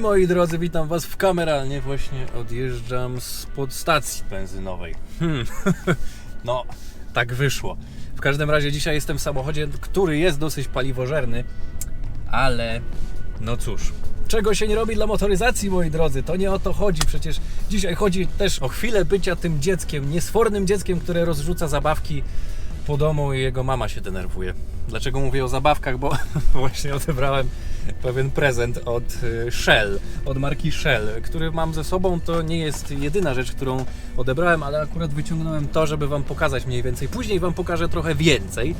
Moi drodzy, witam was w kameralnie. Właśnie odjeżdżam z podstacji benzynowej. Hmm. No, tak wyszło. W każdym razie dzisiaj jestem w samochodzie, który jest dosyć paliwożerny, ale no cóż. Czego się nie robi dla motoryzacji, moi drodzy? To nie o to chodzi. Przecież dzisiaj chodzi też o chwilę bycia tym dzieckiem, niesfornym dzieckiem, które rozrzuca zabawki po domu i jego mama się denerwuje. Dlaczego mówię o zabawkach? Bo właśnie odebrałem pewien prezent od y, Shell, od marki Shell, który mam ze sobą. To nie jest jedyna rzecz, którą odebrałem, ale akurat wyciągnąłem to, żeby Wam pokazać mniej więcej. Później Wam pokażę trochę więcej.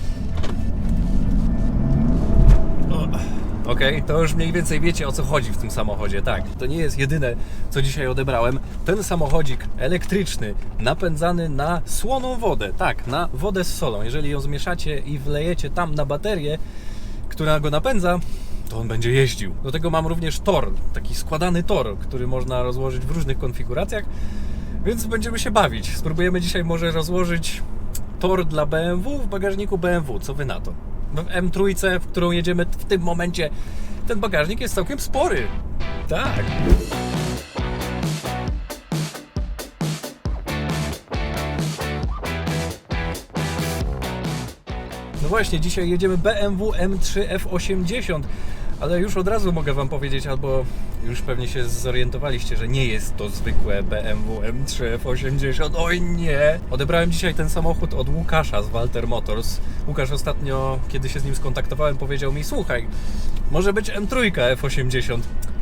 Okej, to już mniej więcej wiecie o co chodzi w tym samochodzie. Tak, to nie jest jedyne, co dzisiaj odebrałem. Ten samochodzik elektryczny, napędzany na słoną wodę. Tak, na wodę z solą. Jeżeli ją zmieszacie i wlejecie tam na baterię, która go napędza, to on będzie jeździł. Do tego mam również tor, taki składany tor, który można rozłożyć w różnych konfiguracjach, więc będziemy się bawić. Spróbujemy dzisiaj może rozłożyć tor dla BMW w bagażniku BMW. Co wy na to? W M3, w którą jedziemy w tym momencie, ten bagażnik jest całkiem spory. Tak. No właśnie, dzisiaj jedziemy BMW M3 F80, ale już od razu mogę Wam powiedzieć, albo już pewnie się zorientowaliście, że nie jest to zwykłe BMW M3 F80. Oj nie! Odebrałem dzisiaj ten samochód od Łukasza z Walter Motors. Łukasz ostatnio, kiedy się z nim skontaktowałem, powiedział mi: Słuchaj, może być M3 F80.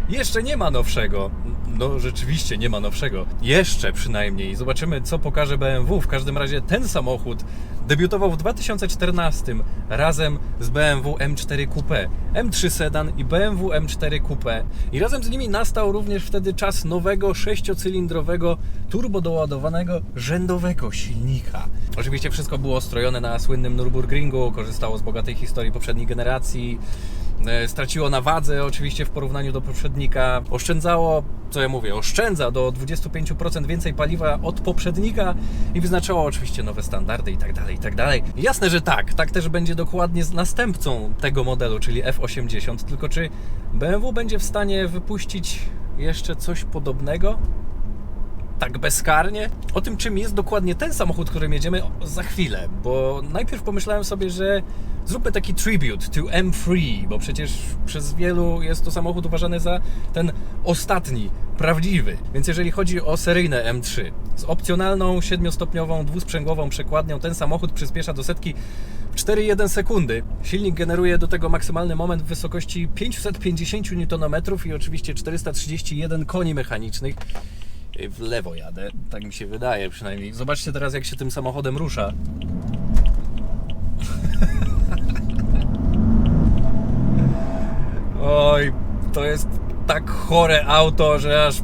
Jeszcze nie ma nowszego. No rzeczywiście nie ma nowszego. Jeszcze przynajmniej. Zobaczymy, co pokaże BMW. W każdym razie ten samochód debiutował w 2014 razem z BMW M4 Coupe, M3 Sedan i BMW M4 Coupe. I razem z nimi nastał również wtedy czas nowego sześciocylindrowego turbodoładowanego rzędowego silnika. Oczywiście wszystko było strojone na słynnym Nürburgringu, korzystało z bogatej historii poprzedniej generacji. E, Straciło na wadze oczywiście w porównaniu do poprzednika. Oszczędzało, co ja mówię, oszczędza do 25% więcej paliwa od poprzednika i wyznaczało oczywiście nowe standardy i tak dalej, i tak dalej. Jasne, że tak, tak też będzie dokładnie z następcą tego modelu, czyli F80, tylko czy BMW będzie w stanie wypuścić jeszcze coś podobnego? Tak bezkarnie. O tym, czym jest dokładnie ten samochód, którym jedziemy, za chwilę, bo najpierw pomyślałem sobie, że zróbmy taki tribute to M3, bo przecież przez wielu jest to samochód uważany za ten ostatni, prawdziwy. Więc jeżeli chodzi o seryjne M3, z opcjonalną 7-stopniową dwusprzęgłową przekładnią, ten samochód przyspiesza do setki w 4,1 sekundy. Silnik generuje do tego maksymalny moment w wysokości 550 Nm i oczywiście 431 koni mechanicznych w lewo jadę. Tak mi się wydaje przynajmniej. Zobaczcie teraz, jak się tym samochodem rusza. Oj, to jest tak chore auto, że aż.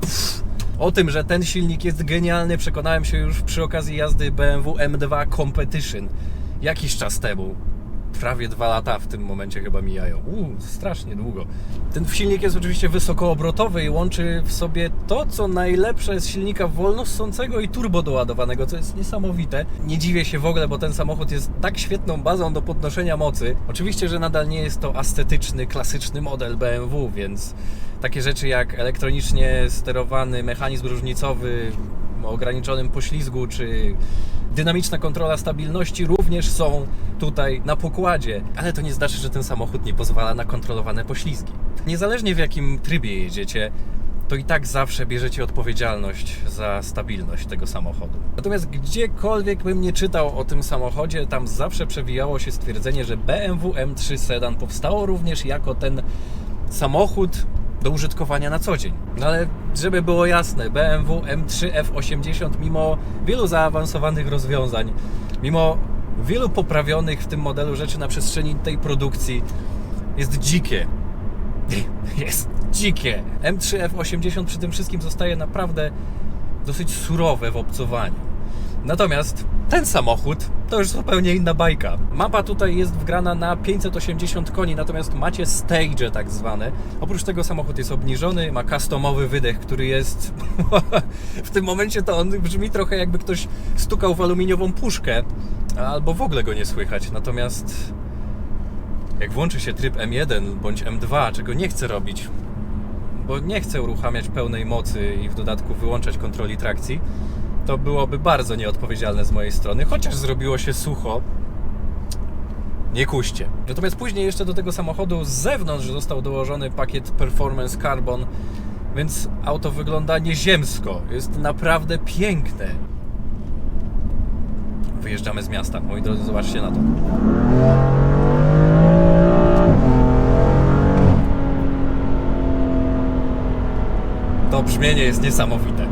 Pff. O tym, że ten silnik jest genialny, przekonałem się już przy okazji jazdy BMW M2 Competition jakiś czas temu prawie dwa lata w tym momencie chyba mijają. Uuu, strasznie długo. Ten silnik jest oczywiście wysokoobrotowy i łączy w sobie to, co najlepsze z silnika wolnossącego i turbodoładowanego, co jest niesamowite. Nie dziwię się w ogóle, bo ten samochód jest tak świetną bazą do podnoszenia mocy. Oczywiście, że nadal nie jest to estetyczny, klasyczny model BMW, więc takie rzeczy jak elektronicznie sterowany mechanizm różnicowy o ograniczonym poślizgu, czy dynamiczna kontrola stabilności również są tutaj na pokładzie, ale to nie znaczy, że ten samochód nie pozwala na kontrolowane poślizgi. Niezależnie w jakim trybie jedziecie, to i tak zawsze bierzecie odpowiedzialność za stabilność tego samochodu. Natomiast gdziekolwiek bym nie czytał o tym samochodzie, tam zawsze przewijało się stwierdzenie, że BMW M3 Sedan powstało również jako ten samochód do użytkowania na co dzień. No ale żeby było jasne, BMW M3 F80 mimo wielu zaawansowanych rozwiązań, mimo wielu poprawionych w tym modelu rzeczy na przestrzeni tej produkcji jest dzikie. Jest dzikie. M3 F80 przy tym wszystkim zostaje naprawdę dosyć surowe w obcowaniu. Natomiast ten samochód to już zupełnie inna bajka. Mapa tutaj jest wgrana na 580 koni, natomiast macie stage tak zwane. Oprócz tego samochód jest obniżony, ma customowy wydech, który jest... w tym momencie to on brzmi trochę jakby ktoś stukał w aluminiową puszkę, albo w ogóle go nie słychać. Natomiast jak włączy się tryb M1 bądź M2, czego nie chcę robić, bo nie chcę uruchamiać pełnej mocy i w dodatku wyłączać kontroli trakcji. To byłoby bardzo nieodpowiedzialne z mojej strony, chociaż zrobiło się sucho. Nie kuście. Natomiast później jeszcze do tego samochodu z zewnątrz został dołożony pakiet Performance Carbon, więc auto wygląda nieziemsko. Jest naprawdę piękne. Wyjeżdżamy z miasta. Moi drodzy, zobaczcie na to. To brzmienie jest niesamowite.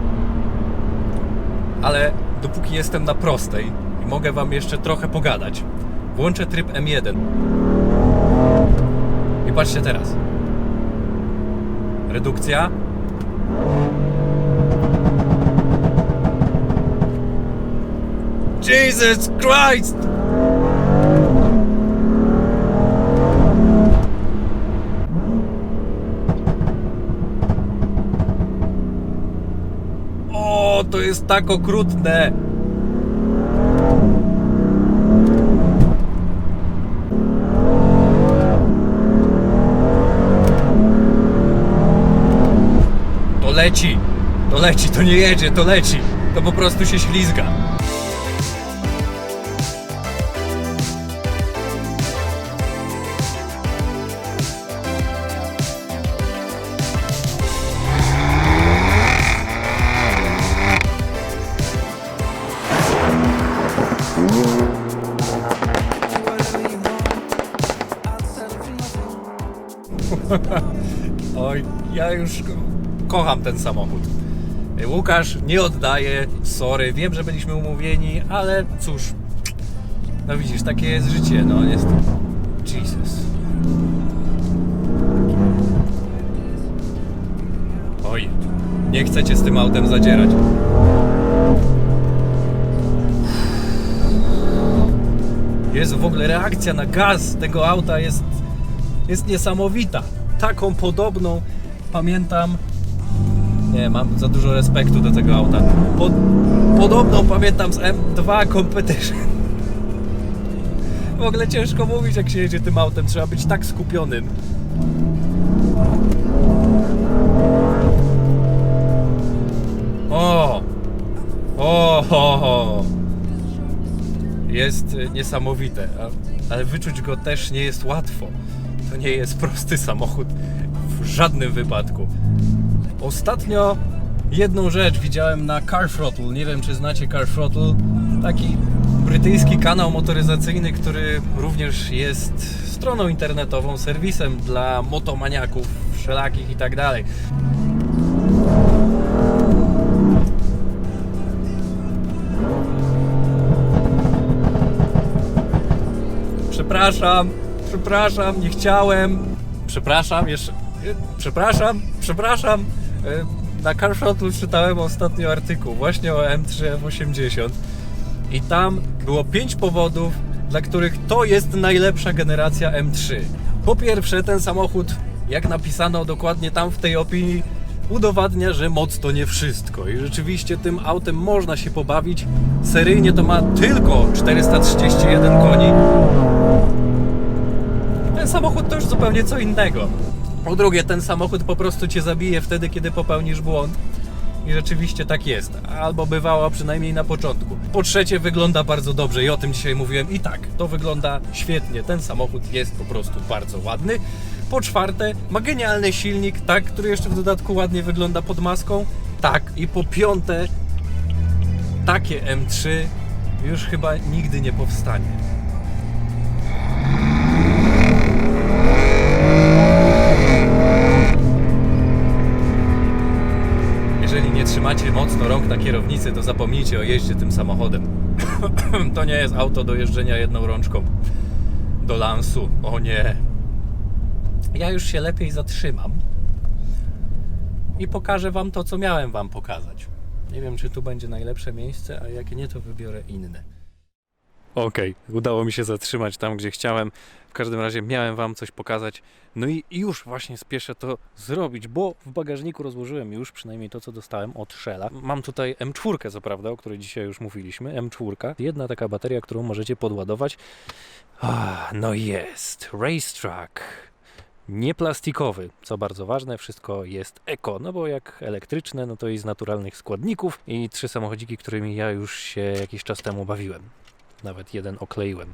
Ale dopóki jestem na prostej i mogę Wam jeszcze trochę pogadać, włączę tryb M1. I patrzcie teraz. Redukcja. Jesus Christ! O, to jest tak okrutne! To leci! To leci, to nie jedzie, to leci! To po prostu się ślizga. Oj, ja już kocham ten samochód. Łukasz nie oddaje, sorry, wiem, że byliśmy umówieni, ale cóż, no widzisz, takie jest życie, no niestety. Jesus. Oj, nie chcecie z tym autem zadzierać. Jest w ogóle reakcja na gaz tego auta jest, jest niesamowita. Taką podobną pamiętam. Nie, mam za dużo respektu do tego auta. Po, podobną pamiętam z M2 Competition. W ogóle ciężko mówić, jak się jedzie tym autem. Trzeba być tak skupionym. O! O! Ho, ho. Jest y, niesamowite, ale wyczuć go też nie jest łatwo. To nie jest prosty samochód w żadnym wypadku. Ostatnio jedną rzecz widziałem na Car Throttle. Nie wiem, czy znacie Car Throttle. Taki brytyjski kanał motoryzacyjny, który również jest stroną internetową, serwisem dla motomaniaków wszelakich i tak dalej. Przepraszam, przepraszam, nie chciałem. Przepraszam, jeszcze. Przepraszam, przepraszam. E, Na Carshotlu czytałem ostatnio artykuł właśnie o M3 F80 i tam było pięć powodów, dla których to jest najlepsza generacja M3. Po pierwsze, ten samochód, jak napisano dokładnie tam w tej opinii, udowadnia, że moc to nie wszystko. I rzeczywiście tym autem można się pobawić. Seryjnie to ma tylko 431 koni, ten samochód to już zupełnie co innego. Po drugie, ten samochód po prostu cię zabije wtedy, kiedy popełnisz błąd. I rzeczywiście tak jest. Albo bywało przynajmniej na początku. Po trzecie, wygląda bardzo dobrze i o tym dzisiaj mówiłem. I tak, to wygląda świetnie. Ten samochód jest po prostu bardzo ładny. Po czwarte, ma genialny silnik, tak, który jeszcze w dodatku ładnie wygląda pod maską. Tak. I po piąte, takie M3 już chyba nigdy nie powstanie. Nie trzymacie mocno rąk na kierownicy, to zapomnijcie o jeździe tym samochodem. to nie jest auto do jeżdżenia jedną rączką. Do lansu. O nie. Ja już się lepiej zatrzymam i pokażę Wam to, co miałem Wam pokazać. Nie wiem, czy tu będzie najlepsze miejsce, a jak nie, to wybiorę inne. Okej, udało mi się zatrzymać tam, gdzie chciałem. W każdym razie miałem Wam coś pokazać. No i już właśnie spieszę to zrobić, bo w bagażniku rozłożyłem już przynajmniej to, co dostałem od Shella. Mam tutaj M4, co prawda, o której dzisiaj już mówiliśmy. M4. Jedna taka bateria, którą możecie podładować. Ah, no jest. Racetrack. nieplastikowy, co bardzo ważne, wszystko jest eko, no bo jak elektryczne, no to i z naturalnych składników i trzy samochodziki, którymi ja już się jakiś czas temu bawiłem. Nawet jeden okleiłem.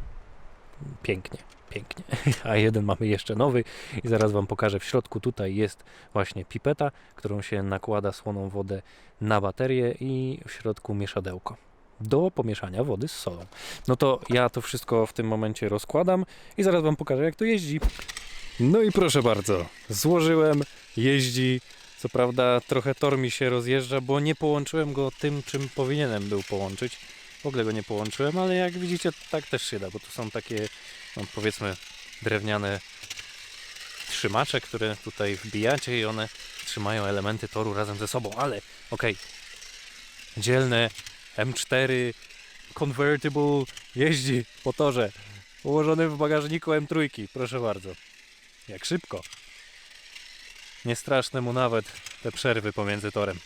Pięknie, pięknie. A jeden mamy jeszcze nowy i zaraz Wam pokażę. W środku tutaj jest właśnie pipeta, którą się nakłada słoną wodę na baterię i w środku mieszadełko do pomieszania wody z solą. No to ja to wszystko w tym momencie rozkładam i zaraz Wam pokażę, jak to jeździ. No i proszę bardzo, złożyłem, jeździ. Co prawda trochę tor mi się rozjeżdża, bo nie połączyłem go tym, czym powinienem był połączyć. W ogóle go nie połączyłem, ale jak widzicie, tak też się da, bo tu są takie, no powiedzmy, drewniane trzymacze, które tutaj wbijacie i one trzymają elementy toru razem ze sobą, ale okej, dzielne M4 Convertible jeździ po torze, ułożony w bagażniku M3, proszę bardzo. Jak szybko. Nie straszne mu nawet te przerwy pomiędzy torem.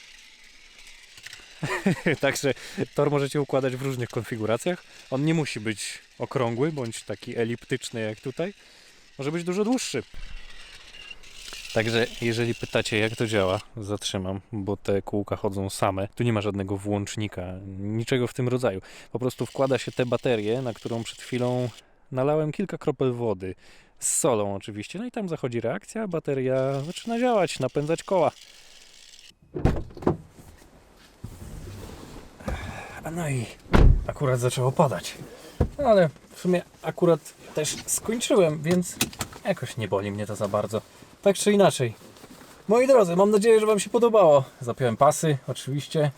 Także tor możecie układać w różnych konfiguracjach. On nie musi być okrągły bądź taki eliptyczny jak tutaj. Może być dużo dłuższy. Także jeżeli pytacie jak to działa, zatrzymam, bo te kółka chodzą same. Tu nie ma żadnego włącznika, niczego w tym rodzaju. Po prostu wkłada się tę baterię, na którą przed chwilą nalałem kilka kropel wody. Z solą oczywiście. No i tam zachodzi reakcja, bateria zaczyna działać, napędzać koła. A No i akurat zaczęło padać. No ale w sumie akurat też skończyłem, więc jakoś nie boli mnie to za bardzo. Tak czy inaczej. Moi drodzy, mam nadzieję, że Wam się podobało. Zapiąłem pasy, oczywiście.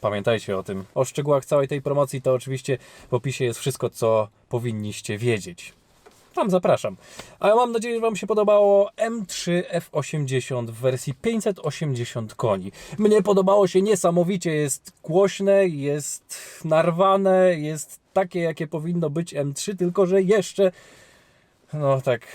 Pamiętajcie o tym. O szczegółach całej tej promocji to oczywiście w opisie jest wszystko, co powinniście wiedzieć. Tam zapraszam. A ja mam nadzieję, że Wam się podobało M3 F80 w wersji 580 koni. Mnie podobało się niesamowicie, jest głośne, jest narwane, jest takie, jakie powinno być M3, tylko że jeszcze, no tak,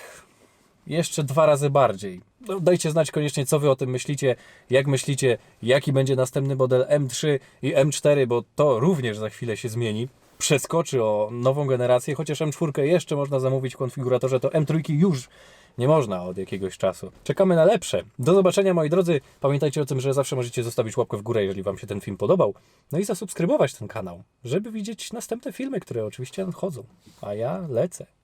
jeszcze dwa razy bardziej. No, dajcie znać koniecznie, co Wy o tym myślicie, jak myślicie, jaki będzie następny model M3 i M4, bo to również za chwilę się zmieni. Przeskoczy o nową generację, chociaż M4 jeszcze można zamówić w konfiguratorze, to M3 już nie można od jakiegoś czasu. Czekamy na lepsze. Do zobaczenia moi drodzy. Pamiętajcie o tym, że zawsze możecie zostawić łapkę w górę, jeżeli Wam się ten film podobał. No i zasubskrybować ten kanał, żeby widzieć następne filmy, które oczywiście nadchodzą. A ja lecę.